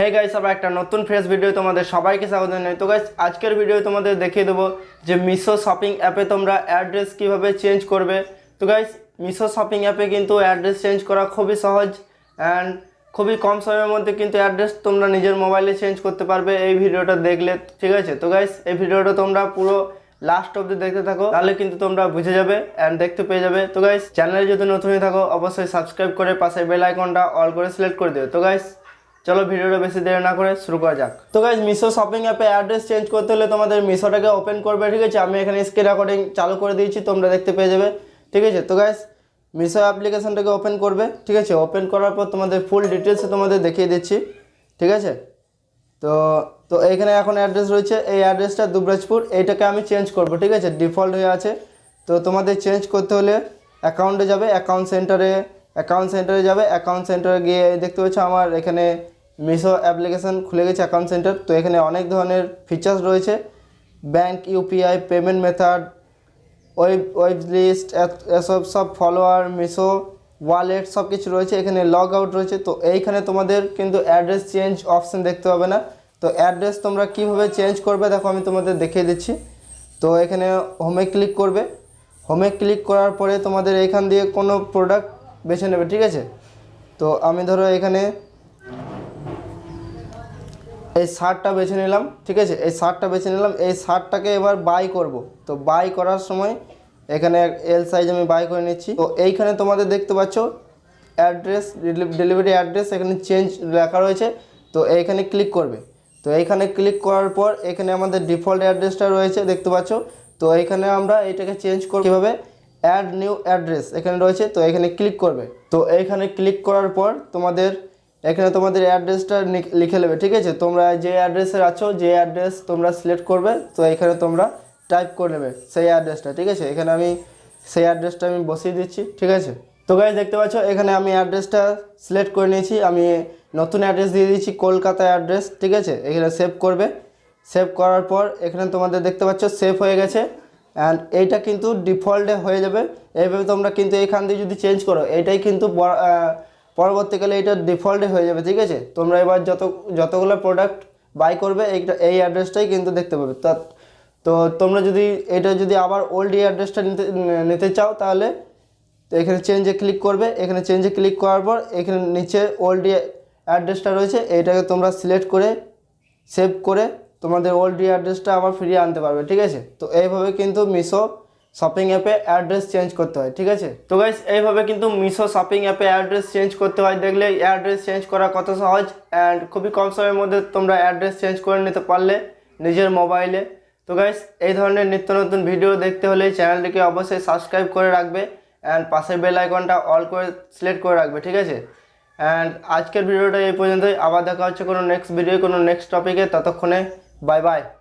Hey guys আবার একটা নতুন ফ্রেশ ভিডিও তোমাদের সবাইকে স্বাগত জানাই। তো গাইস আজকের ভিডিও তোমাদের দেখিয়ে দেবো যে মিশো শপিং অ্যাপে তোমরা অ্যাড্রেস কীভাবে চেঞ্জ করবে। তো গাইস মিশো শপিং অ্যাপে কিন্তু অ্যাড্রেস চেঞ্জ করা খুবই সহজ অ্যান্ড খুবই কম সময়ের মধ্যে কিন্তু অ্যাড্রেস তোমরা নিজের মোবাইলে চেঞ্জ করতে পারবে এই ভিডিওটা দেখলে, ঠিক আছে? তো গাইস এই ভিডিওটা তোমরা পুরো লাস্ট অবধি দেখতে থাকো, তাহলে কিন্তু তোমরা বুঝে যাবে অ্যান্ড দেখতে পেয়ে যাবে। তো গাইস চ্যানেলে যদি নতুন হয়ে থাকো, অবশ্যই সাবস্ক্রাইব করে পাশে বেল আইকনটা অল করে সিলেক্ট করে দিও। তো গাইস চলো ভিডিওটা বেশি দেরি না করে শুরু করা যাক। তো গাইজ মিশো শপিং অ্যাপে অ্যাড্রেস চেঞ্জ করতে হলে তোমাদের মিশোটাকে ওপেন করবে, ঠিক আছে? আমি এখানে স্ক্রিন রেকর্ডিং চালু করে দিয়েছি, তোমরা দেখতে পেয়ে যাবে, ঠিক আছে? তো গাইজ মিশো অ্যাপ্লিকেশনটাকে ওপেন করবে, ঠিক আছে? ওপেন করার পর তোমাদের ফুল ডিটেলসে তোমাদের দেখিয়ে দিচ্ছি, ঠিক আছে? তো তো এইখানে এখন অ্যাড্রেস রয়েছে, এই অ্যাড্রেসটা দুবরাজপুর, এইটাকে আমি চেঞ্জ করব, ঠিক আছে? ডিফল্ট হয়ে আছে। তো তোমাদের চেঞ্জ করতে হলে অ্যাকাউন্টে যাবে অ্যাকাউন্ট সেন্টারে অ্যাকাউন্ট সেন্টারে যাবে অ্যাকাউন্ট সেন্টারে গিয়ে দেখতে পাচ্ছ আমার এখানে মিশো অ্যাপ্লিকেশন খুলে গেছে অ্যাকাউন্ট সেন্টার তো এখানে অনেক ধরনের ফিচার্স রয়েছে। Bank UPI payment method web web list এসব সব ফলোয়ার মিশো ওয়ালেট সব কিছু রয়েছে, এখানে লগ আউট রয়েছে। তো এইখানে তোমাদের কিন্তু অ্যাড্রেস চেঞ্জ অপশান দেখতে পাবে না। তো অ্যাড্রেস তোমরা কীভাবে চেঞ্জ করবে দেখো, আমি তোমাদের দেখিয়ে দিচ্ছি। তো এখানে হোমে ক্লিক করবে। হোমে ক্লিক করার পরে তোমাদের এখান দিয়ে কোনো প্রোডাক্ট বেছে নেবে, ঠিক আছে? তো আমি ধরো এখানে এই শার্টটা বেছে নিলাম, ঠিক আছে? এই শার্টটা বেছে নিলাম, এই শার্টটাকে এবার বাই করব। তো বাই করার সময় এখানে এল সাইজ আমি বাই করে নিচ্ছি। তো এইখানে তোমাদের দেখতে পাচ্ছ অ্যাড্রেস ডেলিভারি অ্যাড্রেস এখানে চেঞ্জ লেখা রয়েছে। তো এইখানে ক্লিক করবে। তো এইখানে ক্লিক করার পর এখানে আমাদের ডিফল্ট অ্যাড্রেসটা রয়েছে, দেখতে পাচ্ছ? তো এইখানে আমরা এটাকে চেঞ্জ করব। কীভাবে? অ্যাড নিউ অ্যাড্রেস এখানে রয়েছে, তো এখানে ক্লিক করবে। তো এইখানে ক্লিক করার পর তোমাদের, এখানে তোমাদের অ্যাড্রেসটা লিখে নেবে, ঠিক আছে? তোমরা যে অ্যাড্রেসে আছো, যে অ্যাড্রেস তোমরা সিলেক্ট করবে, তো এখানে তোমরা টাইপ করে নেবে সেই অ্যাড্রেসটা ঠিক আছে? এখানে আমি সেই অ্যাড্রেসটা আমি বসিয়ে দিচ্ছি, ঠিক আছে? তো গাইজ দেখতে পাচ্ছ, এখানে আমি অ্যাড্রেসটা সিলেক্ট করে নিয়েছি, আমি নতুন অ্যাড্রেস দিয়ে দিয়েছি, কলকাতা অ্যাড্রেস ঠিক আছে? এখানে সেভ করবে। সেভ করার পর এখানে তোমাদের দেখতে পাচ্ছ সেভ হয়ে গেছে। অ্যান্ড এইটা কিন্তু ডিফল্টে হয়ে যাবে। এইভাবে তোমরা কিন্তু এখান দিয়ে যদি চেঞ্জ করো, এইটাই কিন্তু পরবর্তীকালে এটা ডিফল্টে হয়ে যাবে, ঠিক আছে? তোমরা এবার যত, যতগুলো প্রোডাক্ট বাই করবে, এইটা, এই অ্যাড্রেসটাই কিন্তু দেখতে পাবে। তা, তো তোমরা যদি, এটা যদি আবার ওল্ড এই অ্যাড্রেসটা নিতে নিতে চাও, তাহলে এখানে চেঞ্জে ক্লিক করবে। এখানে চেঞ্জে ক্লিক করার পর, এখানে নিচে ওল্ড অ্যাড্রেসটা রয়েছে, এইটাকে তোমরা সিলেক্ট করে সেভ করে তোমাদের ওল্ড অ্যাড্রেসটা আবার ফিরিয়ে আনতে পারবে, ঠিক আছে? তো এইভাবে কিন্তু মিশো শপিং অ্যাপে অ্যাড্রেস চেঞ্জ করতে হয়, ঠিক আছে? তো গাইস এইভাবে কিন্তু মিশো শপিং অ্যাপে অ্যাড্রেস চেঞ্জ করতে হয়। দেখলে অ্যাড্রেস চেঞ্জ করা কত সহজ অ্যান্ড খুবই কম সময়ের মধ্যে তোমরা অ্যাড্রেস চেঞ্জ করে নিতে পারলে নিজের মোবাইলে তো গাইস এই ধরনের নিত্য নতুন ভিডিও দেখতে হলে চ্যানেলটিকে অবশ্যই সাবস্ক্রাইব করে রাখবে অ্যান্ড পাশের বেল আইকনটা অল করে সিলেক্ট করে রাখবে, ঠিক আছে? অ্যান্ড আজকের ভিডিওটা এই পর্যন্তই। আবার দেখা হচ্ছে কোনো নেক্সট ভিডিও কোনো নেক্সট টপিকে ততক্ষণে বাই বাই